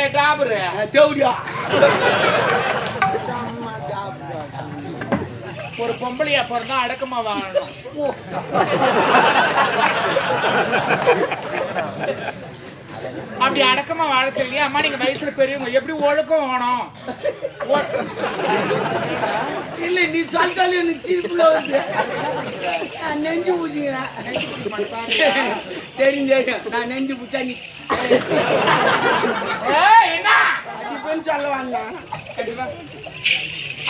டே டாபரு தேவடியா ஒரு பொம்பளையா பிறந்தா அடக்கமா வாழணும். அப்படி அடக்கமா வாழ தெரியல அம்மா நீங்க வயசுல பெரியவங்க எப்படி ஒழுக்கம் வேணும்? இல்ல நீ சொல் சொல்லி எனக்கு சிரிப்புல வந்து நெஞ்சு பூச்சிக்கிறேன் தெரியும் தெரியும். நான் நெஞ்சு பூச்சா நீ என்ன? இப்பன்னு சொல்ல வந்தேன்.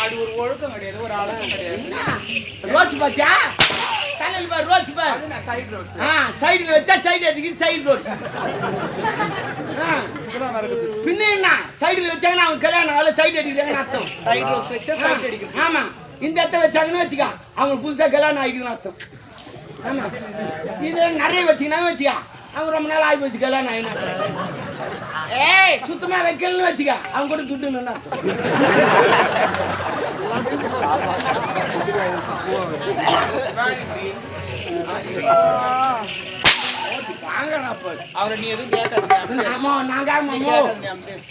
அது ஒரு ஒழுக்கம் கிடையாது ஒரு அழகம் கிடையாது. ரோஸ் பாத்தியா? தலையில் பாரு ரோஸ் பாரு. சைடு ரோஸ் ஆ சைடுல வச்சா சைடு அடிக்குது சைடு ரோஸ் பின்ன என்ன? சைடுல வச்சாங்கன்னா அவங்க கல்யாணம் ஆகல சைடு அடிக்கிறாங்கன்னு அர்த்தம். சைடு ரோஸ் வச்சா சைடு அடிக்கிறது ஆமா. இந்த இடத்த வச்சாங்கன்னு வச்சுக்க அவங்க புதுசா கல்யாணம் ஆகிக்குதுன்னு அர்த்தம். ஆமா. இது நிறைய வச்சுக்கினா வச்சுக்க. அவன் ரொம்ப நாள் ஆகி வச்சு நான் ஆகினா ஏய் சுத்தமா வைக்கலன்னு வச்சுக்க அவன் கூட துட்டுன்னு அர்த்தம் வாங்கடா பாரு அவரை நீ எதுவும் கேட்காத ஆமா நாங்க ஆமா.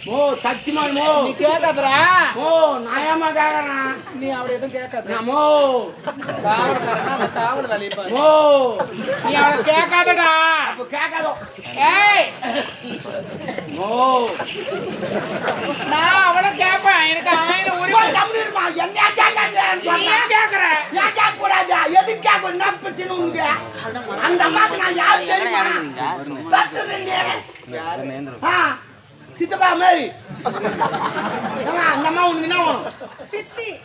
மோ. சத்தியமான் மோ நீ கேட்காதடா. மோ நாயமா கேக்குறான் நீ அவளை எதுவும் கேட்காத மோ. காவல்காரனா அந்த காவல் வேலையை பாரு. மோ. நீ அவளை கேட்காதடா. அப்ப கேட்காதோ. ஏய்! நான் அவளை கேட்பேன் எனக்கு ஆயிரம் உரிமை கேட்காதேன்னு நீ சொன்னா? ஏன் கேட்கற ஏன் கேட்கக்கூடாது? எதுக்கு கேட்கணும்? என்ன பிரச்சனை உனக்கு? அந்த அம்மாவுக்கு நான் யாரு தெரியுமா? பேசுறேன். ஆ, சித்தப்பா மாதிரி அந்த அம்மா உனக்கு என்ன வேணும்?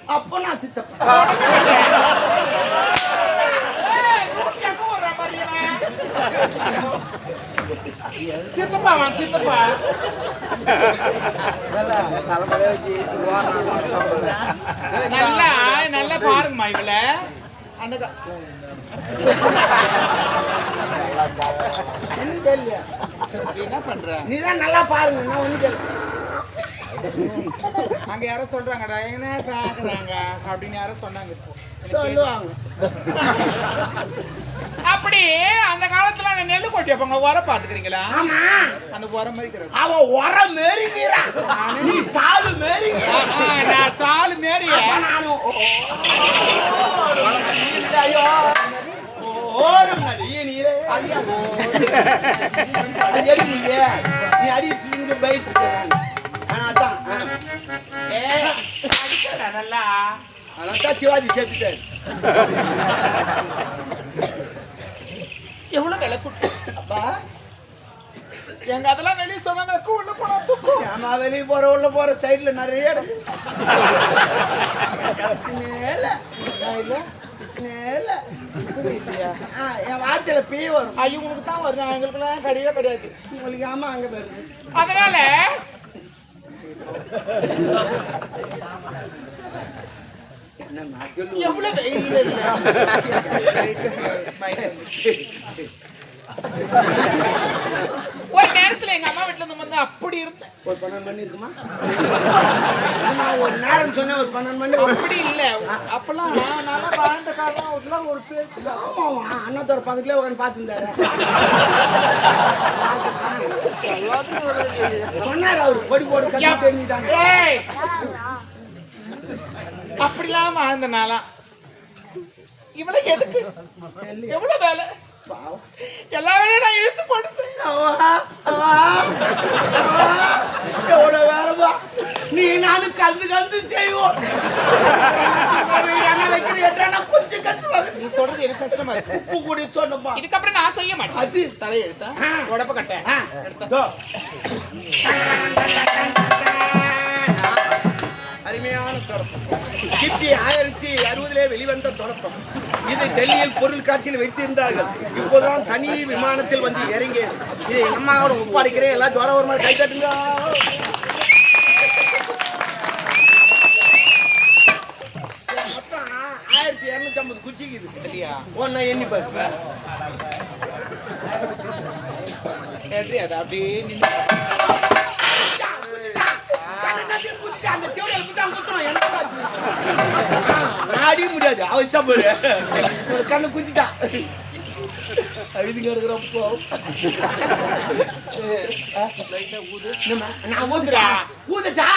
அப்போ நான் சித்தப்பா ஏய், நூத்தி எட்டு ஒரு ரப்பர் இவன். சித்தப்பா அவன் சித்தப்பா நல்லா நல்லா பாருங்கம்மா இவள அந்த என்ன பண்ற நீதான் நல்லா பாருங்க நான் ஒண்ணு அங்க யாரோ சொல்றாங்கடா என்ன பாக்குறாங்க? அப்படின்னு யாரோ சொன்னாங்க. சொல்லுவாங்க. அப்படி அந்த காலத்துல அந்த நெல்லு கொட்டி வைப்பாங்க. உரம் பாத்துக்கிறீங்களா ஆமா. அந்த உரம் மாதிரி இருக்கிறது. அவ உர மேரி நீரா நீ சாலு மேரி நான் சாலு மாரி நானும் ஓடும் நதி நீரே. நீ அடிச்சு பயிற்சி அதான் ஏய், அடிக்கடா நல்லா. அதான் சிவாஜி சேர்த்துட்டாரு. எவ்வளவு விலை கொடுத்து அப்பா. எங்க அதெல்லாம் வெளியே சொன்னா உள்ள போனா துக்கும் ஆமா வெளியே போற உள்ள போற சைடுல நிறைய என் வார்த்தையில பீ வரும். ஐயோ தான் வருது எங்களுக்குலாம் கிடையவே கிடையாது. உங்களுக்கு ஆமா அங்க அதனால சொல்லுவேன் எவ்வளவு வெயில் ஒரு நேரத்துல எங்க அம்மா வீட்டுல இருந்து வந்து அப்படி இருந்தேன் ஒரு பன்னெண்டு மணி இருக்குமா ஒரு நேரம் சொன்னேன் ஒரு பன்னெண்டு மணி அப்படி இல்ல அப்பெல்லாம் நான் நல்லா வாழ்ந்த காலம் அதெல்லாம் ஒரு பேசல அண்ணா தோற பக்கத்துல உட்காந்து பாத்துருந்தாரு சொன்னாரு அவர் பொடி போட்டு கட்டி தெரிஞ்சுட்டாங்க அப்படிலாம் வாழ்ந்த நாளா இவளுக்கு எதுக்கு? எவ்வளவு வேலை? எல்லா வேலையும் நான் இழுத்து போட்டு எவ்வளவு வேலைப்பா நீ நானும் கலந்து கலந்து செய்வோம். என்ன வைக்கிற எட்டானா கொஞ்சம் கஷ்டமாக நீ சொல்றது எனக்கு கஷ்டமா இருக்கு. உப்பு கூடி சொன்னப்பா. இதுக்கப்புறம் நான் செய்ய மாட்டேன். அது. தலையெழுத்தா ஆ. உடம்ப கட்ட ஆ, இதோ. அருமையான தொடப்பம் கிபி ஆயிரத்தி அறுபதிலே வெளிவந்த தொடப்பம் இது டெல்லியில் பொருள் காட்சியில் வைத்திருந்தார்கள். இப்போதுதான் தனி விமானத்தில் வந்து இறங்கியது. இதை நம்மளோட ஒப்படைக்கிறேன் எல்லாம் ஜோர ஒரு மாதிரி கை தட்டுங்க மொத்தம் ஆயிரத்தி இருநூத்தி ஐம்பது குச்சிக்குது. இல்லையா ஒன்னா எண்ணி பாரு. எப்படி அது அப்படியே நின்னு அந்த தேவையில போட்டு அங்க குத்துறான், எனக்கு ஆச்சு. நான் அடிக்க முடியாது. சாப்பாடு ஒரு கண்ணு குத்திட்டா அழுதுங்க இருக்கிறப்போ? நான் ஊதுறா ஊதுச்சா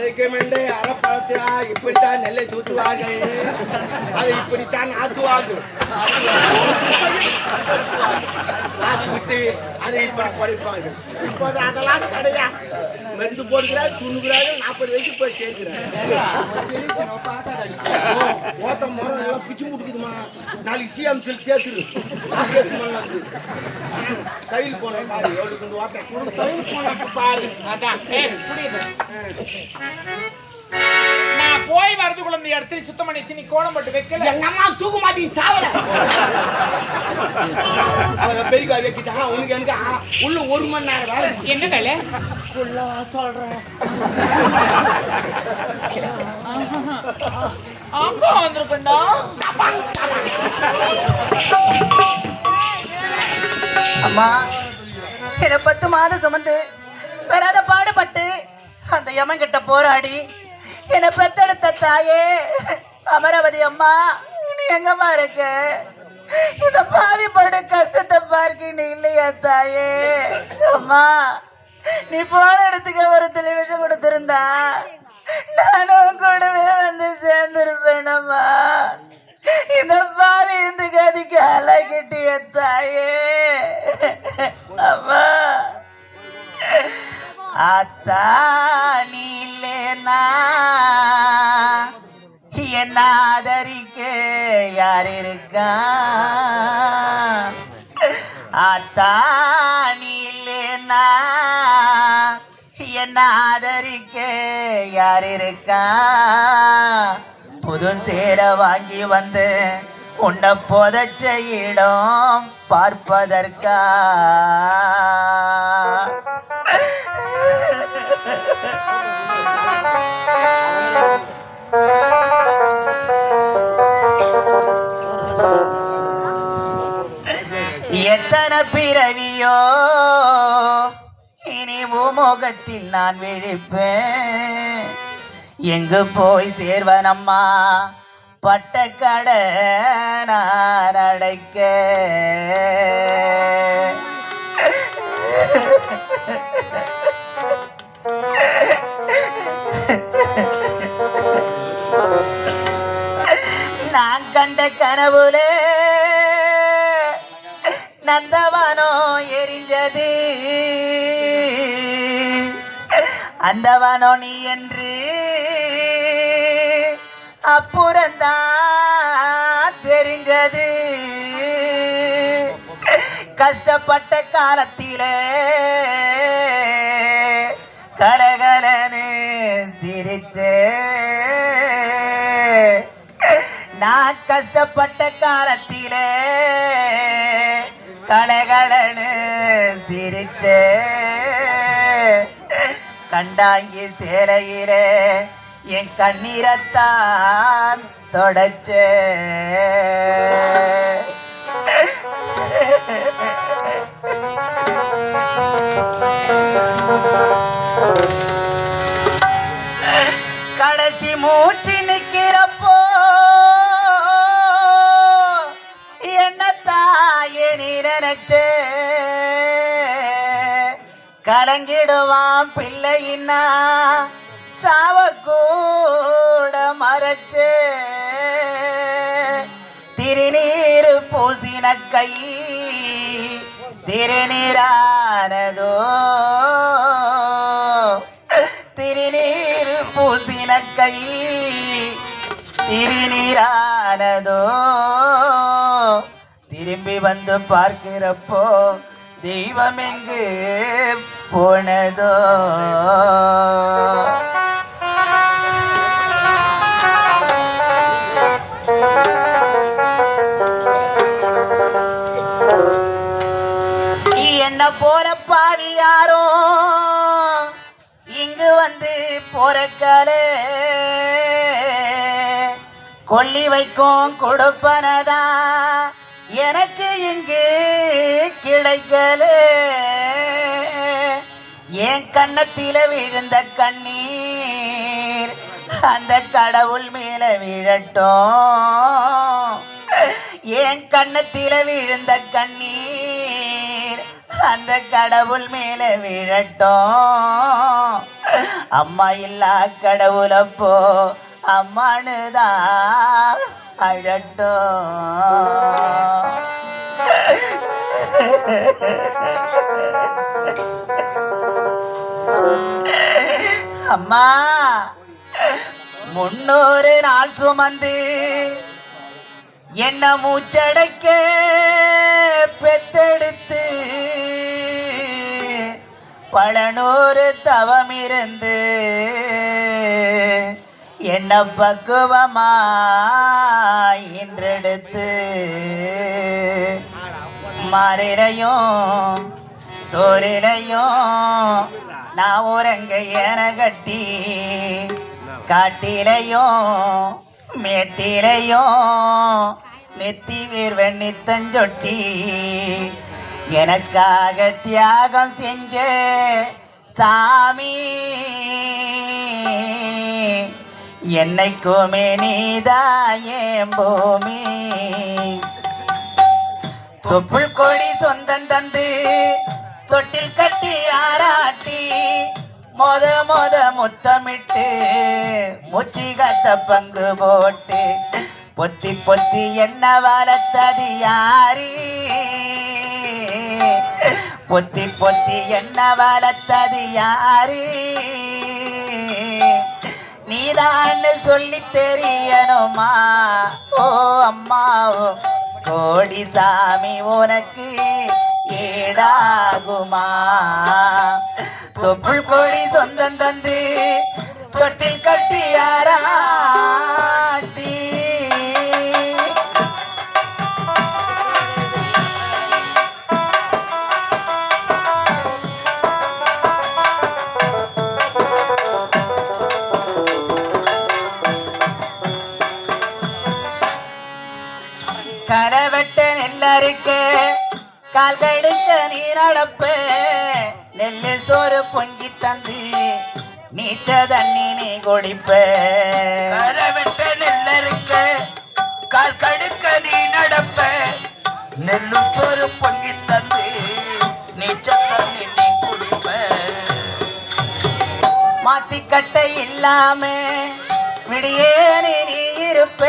அதுக்கு முன்னே அறப்பழத்தியா இப்படித்தான் நெல்லை தூத்துவார்கள் அது இப்படித்தான் ஆத்துவார்கள் ஆத்து விட்டு அதை இப்படி குறைப்பாங்க. இப்போது அதெல்லாம் கிடையாது மருந்து போடுகிறாரு துணுகிறார்கள் நாற்பது வயசு போய் சேர்க்கிறார் ஓத்த மரம் எல்லாம் பிச்சு முடிக்குதுமா நாளைக்கு சிஎம் சொல்லி சேர்த்துரு. கையில் போன மாதிரி எவ்வளவு கொண்டு ஓட்ட தையல் போன பாரு. அதான். புரியுது? நான் போய் வரதுக்குள்ள இந்த இடத்துல சுத்தம் பண்ணிச்சு நீ கோலம் போட்டு வைக்கல. எங்க அம்மா தூக்க மாட்டீங்க சாவல. அவங்க பெரிய வைக்கிட்டாங்க உனக்கு எனக்கு உள்ள ஒரு மணி நேரம் வேலை என்ன வேலை? உள்ள சொல்றேன். அங்க வந்திருக்கண்டா. அம்மா என்னை பத்து மாதம் சுமந்து பெறாத பாடுபட்டு அந்த யமன் கிட்ட போராடி என்னை பெத்தெடுத்த தாயே. அமராவதி அம்மா நீ எங்கம்மா இருக்க? இந்த பாவி படு கஷ்டத்தை பார்க்க நீ இல்லையா தாயே? அம்மா நீ போன இடத்துக்கு ஒரு துளி கொடுத்திருந்தா நானும் கூடவே வந்து சேர்ந்திருப்பேனம்மா இந்த பாவி இந்த கதிக்கு அழகிட்டிய தாயே. அம்மா. அத்தா நீ இல்லேனா என்ன ஆதரிக்க யார் இருக்கா அத்தா நீ இல்லேனா என்ன ஆதரிக்க யார் இருக்கா புது சேர வாங்கி வந்து உன்னை புதைச்ச இடம் பார்ப்பதற்கா? எத்தனை பிறவியோ? இனி முகத்தில் நான் விழிப்பேன். எங்கு போய் சேர்வனம்மா? பட்ட கடை நான் அடைக்க கனவுலே நந்தவனோ எரிஞ்சது. அந்தவனோ நீ என்று அப்புறந்தான் தெரிஞ்சது. கஷ்டப்பட்ட காலத்திலே கண்டாங்கி சேலையிலே என் கண்ணீரத்தான் தொடச்ச. கடைசி மூச்சு நிக்கிறப்போ என்ன தாயே நீ நினைச்சே. கலங்கிடுவான் பிள்ளையின்னா. சாவக்கூட கூட மறைச்சே திருநீர் பூசின கை திருநீரானதோ. திருநீர் பூசின கை திருநீரானதோ. திரும்பி வந்து பார்க்கிறப்போ தெய்வமெங்கு போனதோ? என்ன போற பாவி யாரோ இங்கு வந்து போறக்காலே. கொல்லி வைக்கும் கொடுப்பனதா? எனக்கு என் கண்ணத்தில விழுந்த கண்ணீர் அந்த கடவுள் மேல விழட்டும். என் கண்ணத்தில விழுந்த கண்ணீர் அந்த கடவுள் மேல விழட்டும். அம்மா இல்லா கடவுளப்போ அம்மானுதான் அழட்டும். அம்மா முன்னூறு நாள் சுமந்து என்ன மூச்சடைக்க பெத்தெடுத்து பல நூறு தவம் இருந்து என்ன பக்குவமா இன்றெடுத்து மாறிலையும் தோரிலையும் நான் உறங்க என கட்டி காட்டிலையும் மேட்டிலையும் நெத்தி வீர்வன் நித்தஞ்சொட்டி எனக்காக தியாகம் செஞ்ச சாமி. என்னைக்குமே நீதாயேன் பூமி தொப்புள் கொடி சொந்தம் தந்து தொட்டில் கட்டி ஆராட்டி மொத மொத முத்தமிட்டு மூச்சி கத்த பங்கு போட்டு பொத்தி பொத்தி என்ன வளர்த்தது யாரி பொத்தி பொத்தி என்ன வளர்த்தது யாரி நீதான்னு சொல்லி தெரியணுமா? ஓ அம்மாவோ கோடி சாமி உனக்கு ஏடாகுமா? தொப்புள் கோடி சொந்தம் தந்து நெல்லு சோறு பொங்கி தந்து நீச்ச தண்ணி நீ குடிப்ப கரவெட்ட நெல்லறுக்க கால் கடுக்க நீ நடப்ப. நெல்லு சோறு பொங்கி தந்து நீச்ச தண்ணி நீ குடிப்ப. மாத்தி கட்டை இல்லாம விடியே நீ இருப்ப.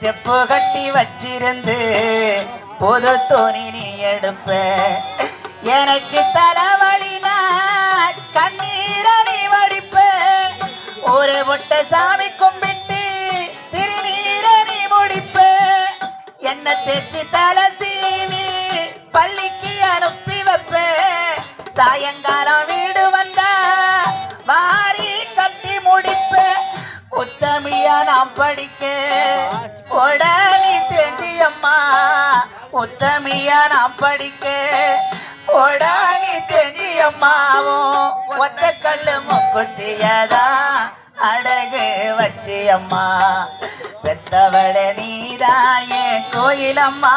செப்பு கட்டி வச்சிருந்து புது துணி நீ எடுப்ப. எனக்கு தலைவலினா சாமி கும்பிட்டு திருநீர நீ முடிப்ப. என்ன தேச்சு தலை சீவி பள்ளிக்கு அனுப்பி வைப்ப. சாயங்காலம் வீடு வந்தா மாறி கட்டி முடிப்ப. உத்தமியா நாம் படிக்க. உடனே தேஞ்சி அம்மா. உத்தமியா நாம் படிக்க. உடனே தேஞ்சி அம்மாவும் ஒத்த கல்லு முக்குத்தியதா? வச்சு அம்மா. பெத்தவளே நீதாயே கோயிலம்மா.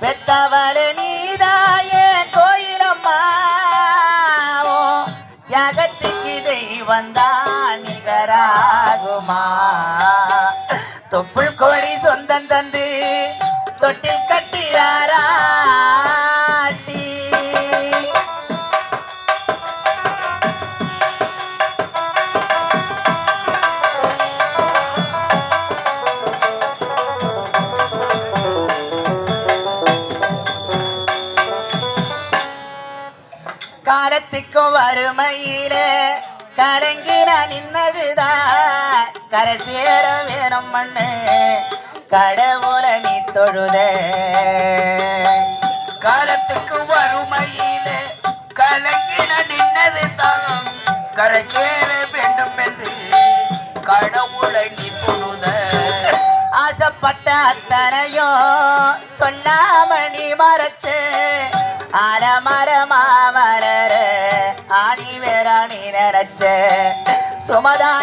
பெத்தவளே நீதாயே கோயிலம்மா. ஓ யாகத்துக்கு தெய்வம் நிகராகுமா. தொப்புள் கோடி சொந்தம் மண்ணு கடவுள நீ தொழுத. காலத்துக்கு வறுமையிலே கலங்கின நின்னது தான். கரைக்கேற வேண்டும் என்று கடவுளை நீ தொழுத. ஆசைப்பட்ட அத்தனையோ சொல்லாம நீ மறைச்சு அலமரமா வளர ஆடி வேற நீ நினைச்ச. சுமதாங்கி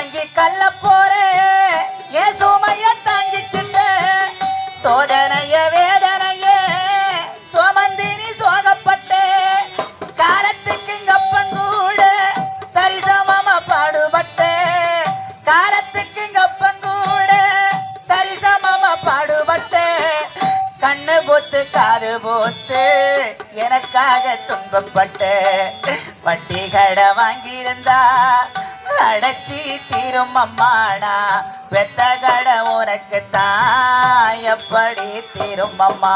கண்ணு போத்து காது போத்து எனக்காக துன்பப்பட்ட வட்டி கடை வாங்கியிருந்தா அடைச்சி தீரும் அம்மாடா பெத்த கடை உனக்கு தான் எப்படி தீரும் அம்மா?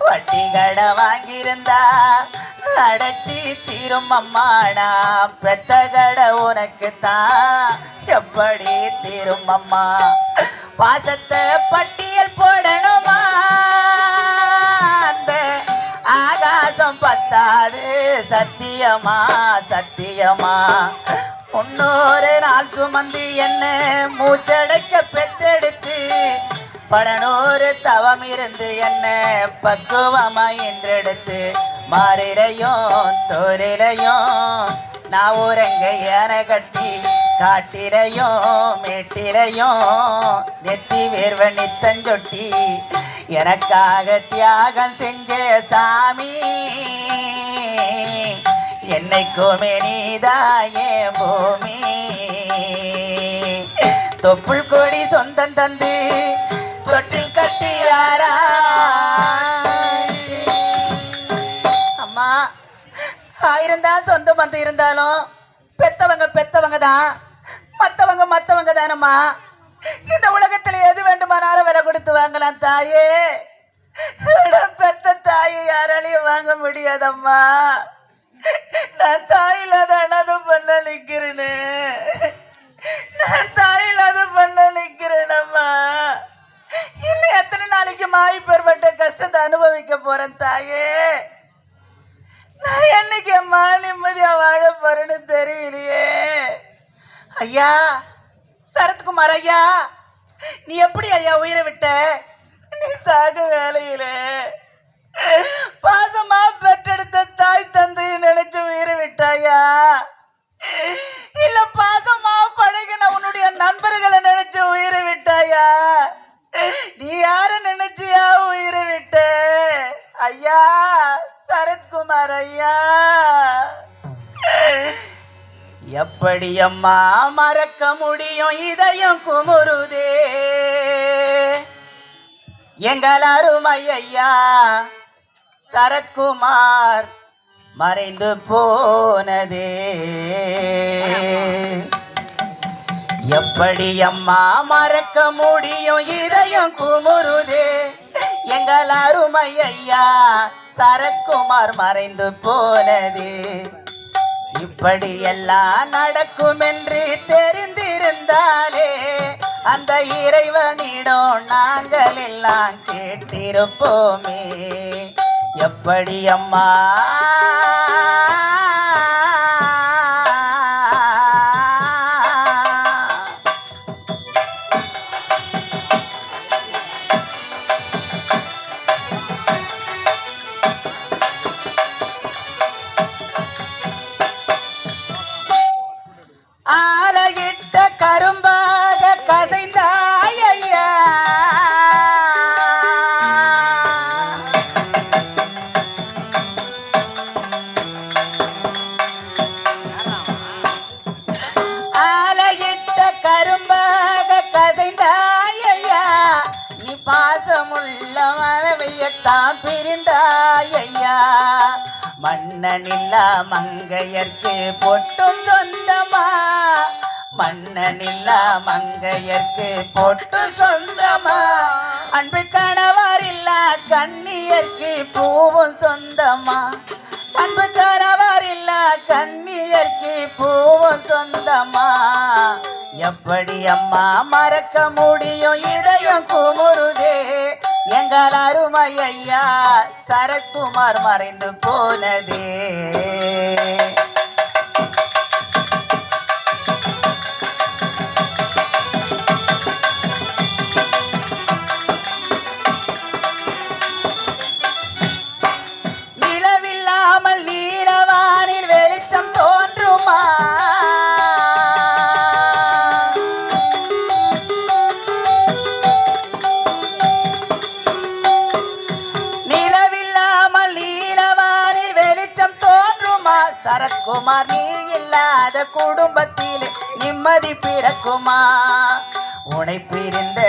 வட்டி கடை வாங்கியிருந்தா அடைச்சி தீரும் அம்மாடா பெத்த கடை உனக்கு தான் எப்படி தீரும் அம்மா? பாசத்தை பட்டியல் போட ஆகாசம் பத்தாது சத்தியமா சத்தியமா. முன்னோரு நாள் சுமந்து என்ன மூச்சடைக்க பெற்றெடுத்து படனூறு தவம் இருந்து என்ன பக்குவமா என்றெடுத்து மாறிலையும் தோரிலையும் நான் ஊரங்க ஏன கட்டி காட்டிலையும் மேட்டிலையும் நெத்தி வேர்வ நித்தஞ்சொட்டி எனக்காக தியாகம் செஞ்ச சாமி என்னைக்குமே நீதாயே பூமி. தொப்புள் கொடி சொந்தம் தந்து தான் சொந்த பந்தம் இருந்தாலும் பெத்தவங்க பெத்தவங்க தான் மத்தவங்க மத்தவங்க தானம்மா இந்த உலகத்துல எது வேண்டுமானாலும் விலை கொடுத்து வாங்கலாம் தாயே. பெத்த தாயை யாராலையும் வாங்க முடியாதம்மா. நான் தாயில்லாத அனாதம் பண்ண நிக்கிறேன்னு நான் தாயில்லாத பண்ண நிக்கிறேனம்மா. இன்னும் எத்தனை நாளைக்கு மாய் கஷ்டத்தை அனுபவிக்க போறேன் தாயே. நான் என்னைக்கு அம்மா ஐயா சரத்குமார் ஐயா நீ எப்படி ஐயா உயிரை விட்ட? நீ சாக வேலையில. பாசமா பெற்றெடுத்த தாய் தந்தையை நினைச்சு உயிரை விட்டாயா? இல்ல பாசமா பழகின உன்னுடைய நண்பர்களை நினைச்சு உயிரை விட்டாயா? நீ யார நினைச்சியா உயிரை விட்ட? ஐயா சரத்குமார் ஐயா. எப்படி அம்மா மறக்க முடியும் இதயம் குமுருதே எங்கள் அருமை ஐயா சரத்குமார் மறைந்து போனதே. எப்படி அம்மா மறக்க முடியும் இதயம் குமுருதே எங்கள் அருமை ஐயா சரத்குமார் மறைந்து போனதே. இப்படி எல்லாம் நடக்கும் என்று தெரிந்திருந்தாலே அந்த இறைவனிடம் நாங்கள் எல்லாம் கேட்டிருப்போமே. எப்படி அம்மா? தான் பிரிந்தாய் ஐயா மன்னனில்லா மங்கையர்க்கு பொட்டும் சொந்தமா? மன்னனில்லா மங்கையர்க்கு பொட்டு சொந்தமா? அன்பு கணவர் இல்லா கண்ணியர்க்கு பூவும் சொந்தமா? அன்பு கணவர் இல்ல கண்ணியர்க்கு பூவும் சொந்தமா? எப்படி அம்மா மறக்க முடியும் இதயம் குமுருதே எங்கள் அருமை ஐயா சரத்குமார் மறைந்து போனதே.